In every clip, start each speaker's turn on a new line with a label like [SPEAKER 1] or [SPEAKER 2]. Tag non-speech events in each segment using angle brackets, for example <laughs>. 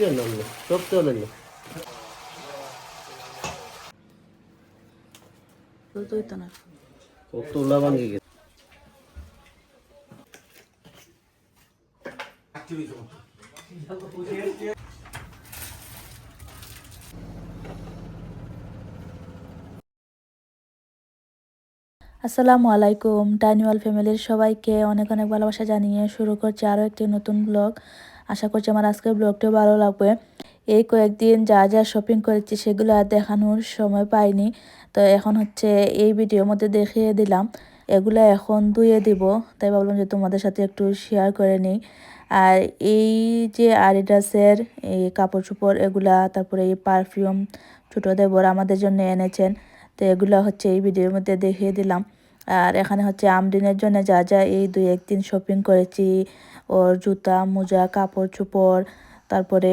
[SPEAKER 1] তো
[SPEAKER 2] না
[SPEAKER 1] ও তোলা ভাঙি
[SPEAKER 2] আসসালামু আলাইকুম টাইনিওয়াল ফ্যামিলির সবাইকে অনেক অনেক ভালোবাসা জানিয়ে শুরু করছি আরও একটি নতুন ব্লগ। আশা করছি আমার আজকের ব্লগটিও ভালো লাগবে। এই কয়েকদিন যা যা শপিং করেছি সেগুলো আর দেখানোর সময় পাইনি। তো এখন হচ্ছে এই ভিডিওর মধ্যে দেখিয়ে দিলাম। এগুলো এখন ধুয়ে দিব। তাই ভাবলাম যে তোমাদের সাথে একটু শেয়ার করে নিই। আর এই যে আরিডাসের এই কাপড় চোপড় এগুলা, তারপরে এই পারফিউম ছোটো দেবর আমাদের জন্য এনেছেন। তো এগুলো হচ্ছে এই ভিডিওর মধ্যে দেখিয়ে দিলাম। আর এখানে হচ্ছে আমদিনের জন্য যা যা এই দুই একদিন শপিং করেছি। ওর জুতা, মোজা, কাপড় চোপড়, তারপরে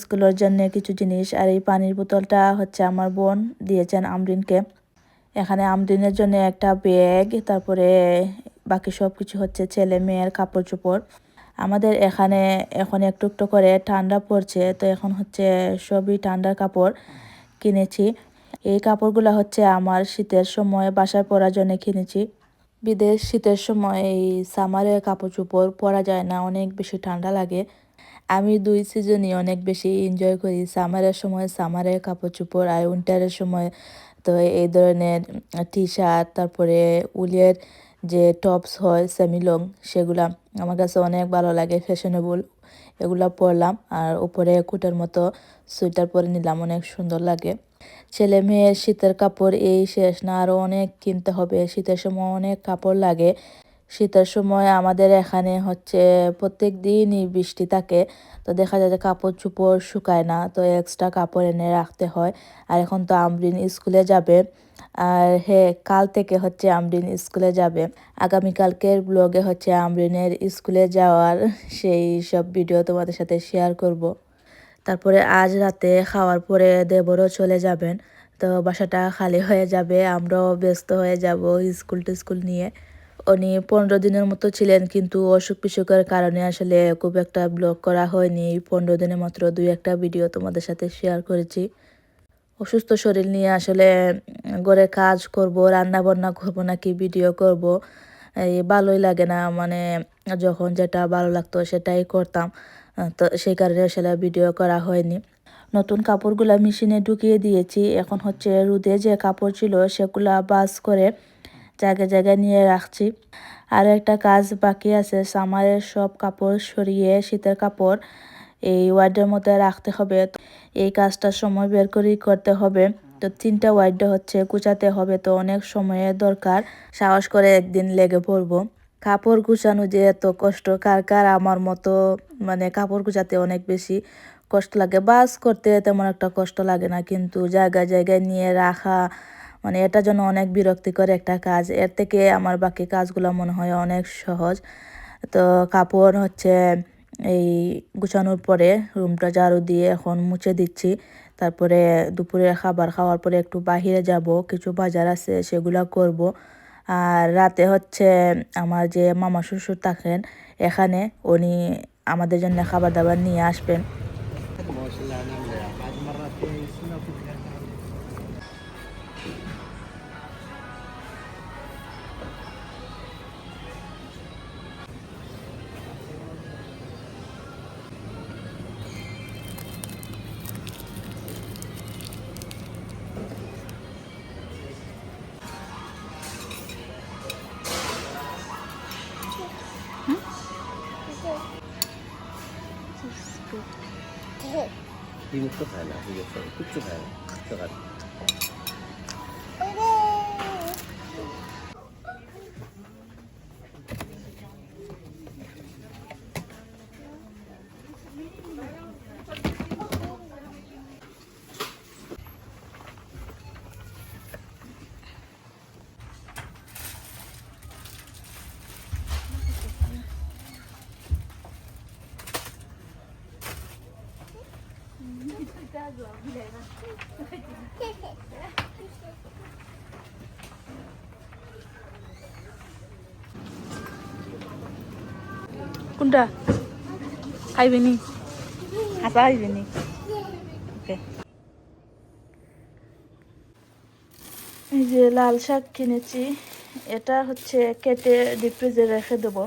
[SPEAKER 2] স্কুলের জন্য কিছু জিনিস আর এই পানির বোতলটা হচ্ছে আমার বোন দিয়েছেন আমরিনকে। এখানে আমদিনের জন্য একটা ব্যাগ, তারপরে বাকি সব কিছু হচ্ছে ছেলে মেয়ের কাপড় চোপড়। আমাদের এখানে এখন একটু একটু করে ঠান্ডা পড়ছে, তো এখন হচ্ছে সবই ঠান্ডার কাপড় কিনেছি। এই কাপড়গুলো হচ্ছে আমার শীতের সময় বাসায় পরার জন্য কিনেছি। বিদেশ শীতের সময় এই সামারে কাপড় চোপড় পরা যায় না, অনেক বেশি ঠান্ডা লাগে। আমি দুই সিজনই অনেক বেশি এনজয় করি সামারের সময় সামারের কাপড় চোপড় আর উইন্টারের সময় তো এই ধরনের টি শার্ট তারপরে উলের যে টপস হয় সেমিলং সেগুলা আমার কাছে অনেক ভালো লাগে ফ্যাশনেবল এগুলা পরলাম। আর উপরে কুটের মতো সোয়েটার পরে নিলাম, অনেক সুন্দর লাগে। ছেলে মেয়ের শীতের কাপড় এই শেষ না আরও অনেক কিনতে হবে। শীতের সময় অনেক কাপড় লাগে। শীতের সময় আমাদের এখানে হচ্ছে প্রত্যেক দিনই বৃষ্টি থাকে, তো দেখা যায় যে কাপড় চোপড় শুকায় না, তো এক্সট্রা কাপড় এনে রাখতে হয়। আর এখন তো আমরিন স্কুলে যাবে, আর হে, কাল থেকে হচ্ছে আমরিন স্কুলে যাবে। আগামীকালকের ব্লগে হচ্ছে আমরিনের স্কুলে যাওয়ার সেই সব ভিডিও তোমাদের সাথে শেয়ার করব। তারপরে আজ রাতে খাওয়ার পরে দেবরও চলে যাবেন, তো বাসাটা খালি হয়ে যাবে, আমরাও ব্যস্ত হয়ে যাব স্কুল টিস্কুল নিয়ে। উনি পনেরো দিনের মতো ছিলেন, কিন্তু অসুখ বিসুখের কারণে আসলে খুব একটা ব্লগ করা হয়নি। পনেরো দিনে মাত্র দুই একটা ভিডিও তোমাদের সাথে শেয়ার করেছি। অসুস্থ শরীর নিয়ে আসলে ঘরে কাজ করব রান্না বান্না করব নাকি ভিডিও করব, এই ভালোই লাগে না। মানে যখন যেটা ভালো লাগতো সেটাই করতাম তো সেই কারণে আসলে ভিডিও করা হয়নি। নতুন কাপড়গুলা মেশিনে ঢুকিয়ে দিয়েছি। এখন হচ্ছে রোদে যে কাপড় ছিল সেগুলা বাস করে জায়গায় জায়গায় নিয়ে রাখছি। আর একটা কাজ বাকি আছে, সামারের সব কাপড় সরিয়ে শীতের কাপড় এই ওয়ার্ডের মধ্যে রাখতে হবে। এই কাজটা সময় বের করেই করতে হবে। তো তিনটা ওয়ার্ডে হচ্ছে, গুছাতে হবে তো অনেক সময়ের দরকার। সাহস করে একদিন লেগে পড়ব। কাপড় গুছানো যে এত কষ্ট, কার কার আমার মতো মানে কাপড় গুছাতে অনেক বেশি কষ্ট লাগে। বাস করতে তেমন একটা কষ্ট লাগে না, কিন্তু জায়গায় জায়গায় নিয়ে রাখা মানে এটা যেন অনেক বিরক্তিকর একটা কাজ। এর থেকে আমার বাকি কাজগুলো মনে হয় অনেক সহজ। তো কাপড় হচ্ছে এই গুছানোর পরে রুমটা ঝাড়ু দিয়ে এখন মুছে দিচ্ছি। তারপরে দুপুরে খাবার খাওয়ার পরে একটু বাহিরে যাব, কিছু বাজার আছে সেগুলো করব। আর রাতে হচ্ছে আমার যে মামা শ্বশুর থাকেন, এখানে উনি আমাদের জন্য খাবার দাবার নিয়ে আসবেন।
[SPEAKER 1] 또 가나 이게 또 가나 들어가
[SPEAKER 2] কোনটা? খাইবে নি হাসা হইবে নি ওকে এই যে লাল শাক কিনেছি এটা হচ্ছে কেটে ডিপ ফ্রিজে রেখে দেবো।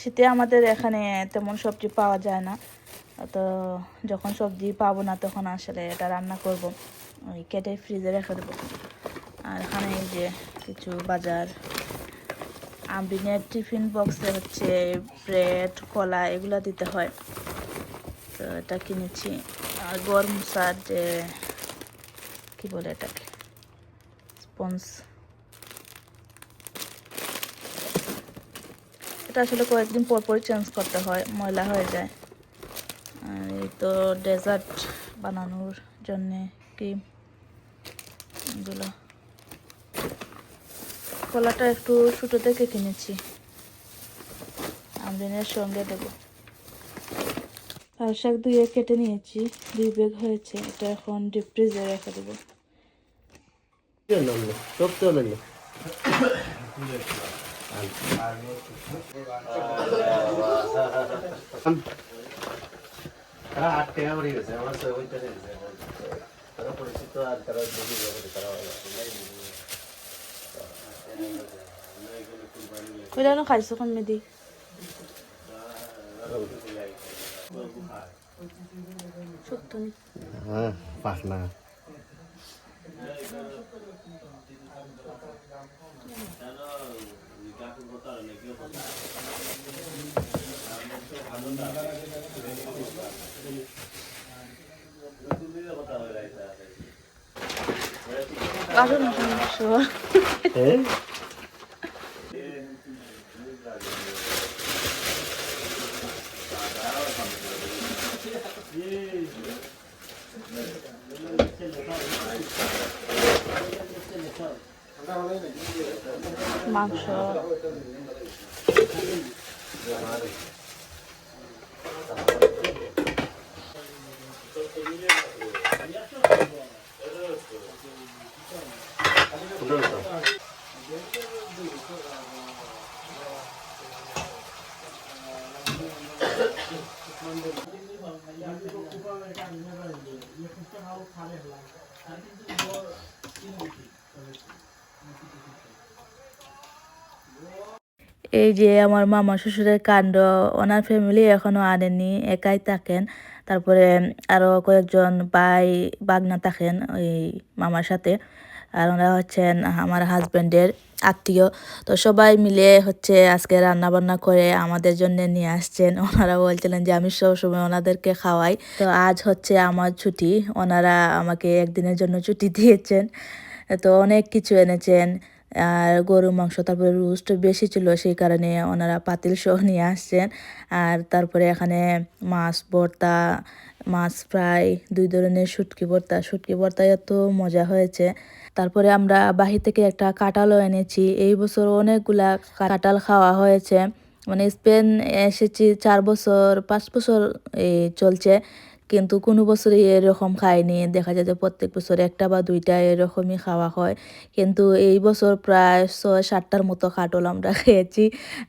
[SPEAKER 2] শীতে আমাদের এখানে তেমন সবজি পাওয়া যায় না। তো যখন সবজি পাবো না তখন আসলে এটা রান্না করব। ওই কেটে ফ্রিজে রেখে দেবো। আর এখানে এই যে কিছু বাজার আম্বিনের টিফিন বক্সে হচ্ছে ব্রেড কলা, এগুলো দিতে হয়। তো এটা কিনেছি। আর গরম সার যে, কী বলে এটাকে? স্পঞ্জ। এটা আসলে কয়েকদিন পর চেঞ্জ করতে হয়, ময়লা হয়ে যায়। এই তো ডেজার্ট বানানোর জন্যে ক্রিম এগুলো। কলাটা একটু ছোটো থেকে কিনেছি। আমদিনের সঙ্গে দেবো। লাল শাক ধুয়ে কেটে নিয়েছি, দুই বেগ হয়েছে, এটা এখন ডিপ ফ্রিজে রেখে দেবো।
[SPEAKER 1] তারা আট টাকা করে গেছে আমার তো ওইটা গেছে তারা পরিচিত আর তারা দেখি যাবে তারা
[SPEAKER 2] কইলানো খাইছো কোন মেদি
[SPEAKER 1] হ্যাঁ না
[SPEAKER 2] আরও না সমস্যা
[SPEAKER 1] হ্যাঁ
[SPEAKER 2] মাংস এই যে আমার মামা শ্বশুরের কাণ্ড, ওনার ফ্যামিলি এখনও আনেনি একাই থাকেন। তারপরে আরও কয়েকজন ভাই বাগনা থাকেন ওই মামার সাথে। আর ওনারা হচ্ছেন আমার হাজব্যান্ডের আত্মীয়। তো সবাই মিলে হচ্ছে আজকে রান্না বান্না করে আমাদের জন্য নিয়ে আসছেন। <laughs> ওনারা বলছিলেন যে, আমি সবসময় ওনাদেরকে খাওয়াই। তো আজ হচ্ছে আমার ছুটি। ওনারা আমাকে একদিনের জন্য ছুটি দিয়েছেন। তো অনেক কিছু এনেছেন। আর গরু মাংস তারপরে রোস্ট বেশি ছিল, সেই কারণে ওনারা পাতিল সহ নিয়ে আসছেন। আর তারপরে এখানে মাছ, ভর্তা, মাছ ফ্রাই, দুই ধরনের শুটকি ভর্তা। শুটকি ভর্তা এত মজা হয়েছে। তারপরে আমরা বাহির থেকে একটা কাঁঠালও এনেছি। এই বছর অনেকগুলা কাঁঠাল খাওয়া হয়েছে। মানে স্পেন এসেছি চার বছর, পাঁচ বছর এই চলছে। কিন্তু কোনো বছরে এরকম খাইনি দেখা যায় যে প্রত্যেক বছর একটা বা দুইটা এরকমই খাওয়া হয়। কিন্তু এই বছর প্রায় ছয় সাতটার মতো কাটল আমরা <laughs> খেয়েছি।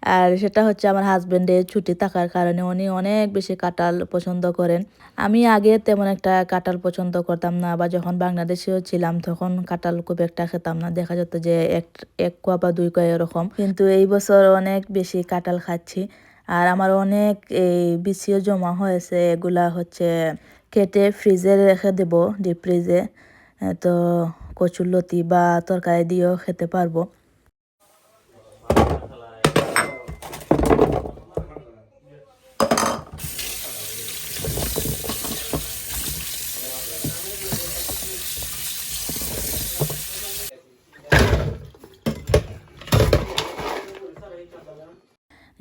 [SPEAKER 2] আর সেটা হচ্ছে আমার হাজব্যান্ডের ছুটি থাকার কারণে উনি অনেক বেশি কাঁঠাল পছন্দ করেন। আমি আগে তেমন একটা কাঁঠাল পছন্দ করতাম না বা যখন বাংলাদেশেও ছিলাম তখন কাঁঠাল খুব একটা খেতাম না। দেখা যেত যে এক এক কোয়া বা দুই কোয়া এরকম। কিন্তু এই বছর অনেক বেশি কাঁঠাল খাচ্ছি। আর আমার অনেক এই বিসিও জমা হয়েছে, এগুলা হচ্ছে কেটে ফ্রিজে রেখে দেব ডিপ ফ্রিজে তো কচুর লতি বা তরকারি দিয়েও খেতে পারব।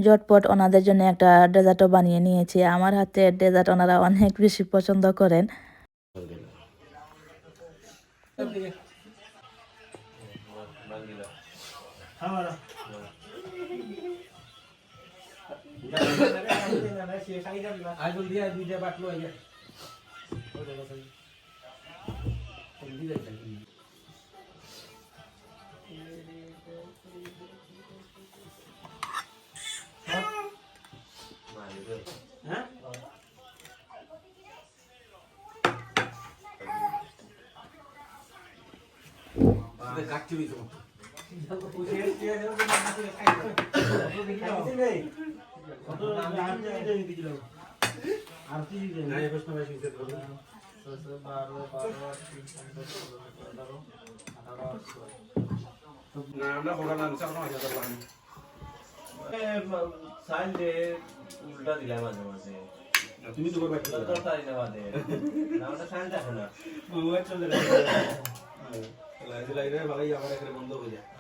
[SPEAKER 2] ঝটপট ওনাদের জন্য একটা ডেজার্টও বানিয়ে নিয়েছি। আমার হাতে ডেজার্ট ওনারা অনেক বেশি পছন্দ করেন।
[SPEAKER 1] উল্টা দিলাম মাঝে মাঝে
[SPEAKER 3] তুমি তো করবে
[SPEAKER 1] না ওটা সাইন দেখো না
[SPEAKER 3] মোবাইল চলে লাইরে ভালোই আমার এখানে বন্ধ হয়ে যায়।